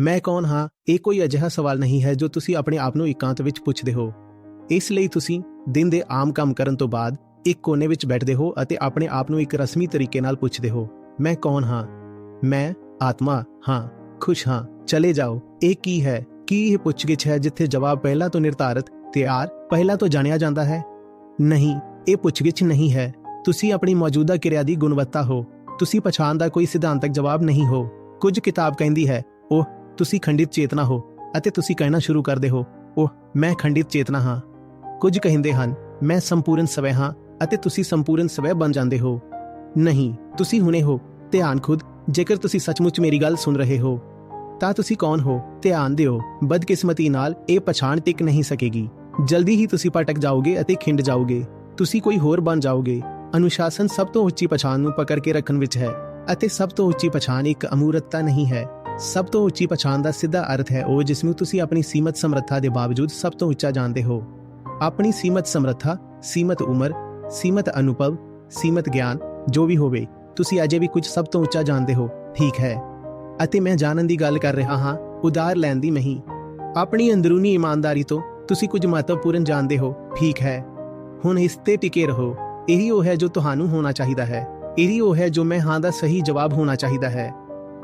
ਮੈਂ ਕੌਣ ਹਾਂ? ਇਹ ਕੋਈ ਅਜਿਹਾ ਸਵਾਲ ਨਹੀਂ ਹੈ ਜੋ ਤੁਸੀਂ ਆਪਣੇ ਆਪ ਨੂੰ ਇਕਾਂਤ ਵਿੱਚ ਪੁੱਛਦੇ ਹੋ। ਇਸ ਲਈ ਤੁਸੀਂ ਦਿਨ ਦੇ ਆਮ ਕੰਮ ਕਰਨ ਤੋਂ ਬਾਅਦ ਇੱਕ ਕੋਨੇ ਵਿੱਚ ਬੈਠਦੇ ਹੋ ਅਤੇ ਆਪਣੇ ਆਪ ਨੂੰ ਇੱਕ ਰਸਮੀ ਤਰੀਕੇ ਨਾਲ ਪੁੱਛਦੇ ਹੋ। ਮੈਂ ਕੌਣ ਹਾਂ? ਮੈਂ ਆਤਮਾ ਹਾਂ, ਖੁਸ਼ ਹਾਂ, ਚਲੇ ਜਾਓ। ਇਹ ਕੀ ਹੈ? ਕੀ ਇਹ ਪੁੱਛਗਿੱਛ ਹੈ ਜਿੱਥੇ ਜਵਾਬ ਪਹਿਲਾਂ ਤੋਂ ਨਿਰਧਾਰਤ, ਤਿਆਰ, ਪਹਿਲਾਂ ਤੋਂ ਜਾਣਿਆ ਜਾਂਦਾ ਹੈ? ਨਹੀਂ, ਇਹ ਪੁੱਛਗਿੱਛ ਨਹੀਂ ਹੈ। ਤੁਸੀਂ ਆਪਣੀ ਮੌਜੂਦਾ ਕਿਰਿਆ ਦੀ ਗੁਣਵੱਤਾ ਹੋ। ਤੁਸੀਂ ਪਛਾਣ ਦਾ ਕੋਈ ਸਿਧਾਂਤਕ ਜਵਾਬ ਨਹੀਂ ਹੋ। ਕੁਝ ਕਿਤਾਬ ਕਹਿੰਦੀ ਹੈ ਉਹ ਤੁਸੀਂ ਖੰਡਿਤ ਚੇਤਨਾ ਹੋ ਅਤੇ ਤੁਸੀਂ ਕਹਿਣਾ ਸ਼ੁਰੂ ਕਰਦੇ ਹੋ ਉਹ ਮੈਂ ਖੰਡਿਤ ਚੇਤਨਾ ਹਾਂ। ਕੁਝ ਕਹਿੰਦੇ ਹਨ, ਮੈਂ ਸੰਪੂਰਨ ਸਵੈ ਹਾਂ ਅਤੇ ਤੁਸੀਂ ਸੰਪੂਰਨ ਸਵੈ ਬਣ ਜਾਂਦੇ ਹੋ। ਨਹੀਂ, ਤੁਸੀਂ ਹੁਣੇ ਹੋ, ਧਿਆਨ ਖੁਦ, ਜੇਕਰ ਤੁਸੀਂ ਸੱਚਮੁੱਚ ਮੇਰੀ ਗੱਲ ਸੁਣ ਰਹੇ ਹੋ। ਤਾਂ ਤੁਸੀਂ ਕੌਣ ਹੋ? ਧਿਆਨ ਦਿਓ, ਬਦਕਿਸਮਤੀ ਨਾਲ ਇਹ ਪਛਾਣ ਟਿਕ ਨਹੀਂ ਸਕੇਗੀ। ਜਲਦੀ ਹੀ ਤੁਸੀਂ ਭਟਕ ਜਾਓਗੇ ਅਤੇ ਖਿੰਡ ਜਾਓਗੇ। ਤੁਸੀਂ ਕੋਈ ਹੋਰ ਬਣ ਜਾਓਗੇ। ਅਨੁਸ਼ਾਸਨ ਸਭ ਤੋਂ ਉੱਚੀ ਪਛਾਣ ਨੂੰ ਪਕੜ ਕੇ ਰੱਖਣ ਵਿੱਚ ਹੈ ਅਤੇ ਸਭ ਤੋਂ ਉੱਚੀ ਪਛਾਣ ਇੱਕ ਅਮੂਰਤਤਾ ਨਹੀਂ ਹੈ। ਸਭ ਤੋਂ ਉੱਚੀ ਪਛਾਣ ਦਾ ਸਿੱਧਾ ਅਰਥ ਹੈ ਉਹ ਜਿਸ ਨੂੰ ਤੁਸੀਂ ਆਪਣੀ ਸੀਮਤ ਸਮਰੱਥਾ ਦੇ ਬਾਵਜੂਦ ਸਭ ਤੋਂ ਉੱਚਾ ਜਾਣਦੇ ਹੋ। ਆਪਣੀ ਸੀਮਤ ਸਮਰੱਥਾ, ਸੀਮਤ ਉਮਰ, ਸੀਮਤ ਅਨੁਭਵ, ਸੀਮਤ ਗਿਆਨ, ਜੋ ਵੀ ਹੋਵੇ, ਤੁਸੀਂ ਅਜੇ ਵੀ ਕੁਝ ਸਭ ਤੋਂ ਉੱਚਾ ਜਾਣਦੇ ਹੋ, ਠੀਕ ਹੈ। ਅਤੇ ਮੈਂ ਜਾਣਨ ਦੀ ਗੱਲ ਕਰ ਰਿਹਾ ਹਾਂ, ਉਦਾਰ ਲੈਣ ਦੀ ਨਹੀਂ। ਆਪਣੀ ਅੰਦਰੂਨੀ ਇਮਾਨਦਾਰੀ ਤੋਂ ਤੁਸੀਂ ਕੁਝ ਮਹੱਤਵਪੂਰਨ ਜਾਣਦੇ ਹੋ, ਠੀਕ ਹੈ। ਹੁਣ ਇਸ ਤੇ ਟਿਕੇ ਰਹੋ, ਇਹੀ ਉਹ ਹੈ ਜੋ ਤੁਹਾਨੂੰ ਹੋਣਾ ਚਾਹੀਦਾ ਹੈ, ਇਹੀ ਉਹ ਹੈ ਜੋ ਮੈਂ ਹਾਂ ਦਾ ਸਹੀ ਜਵਾਬ ਹੋਣਾ ਚਾਹੀਦਾ ਹੈ।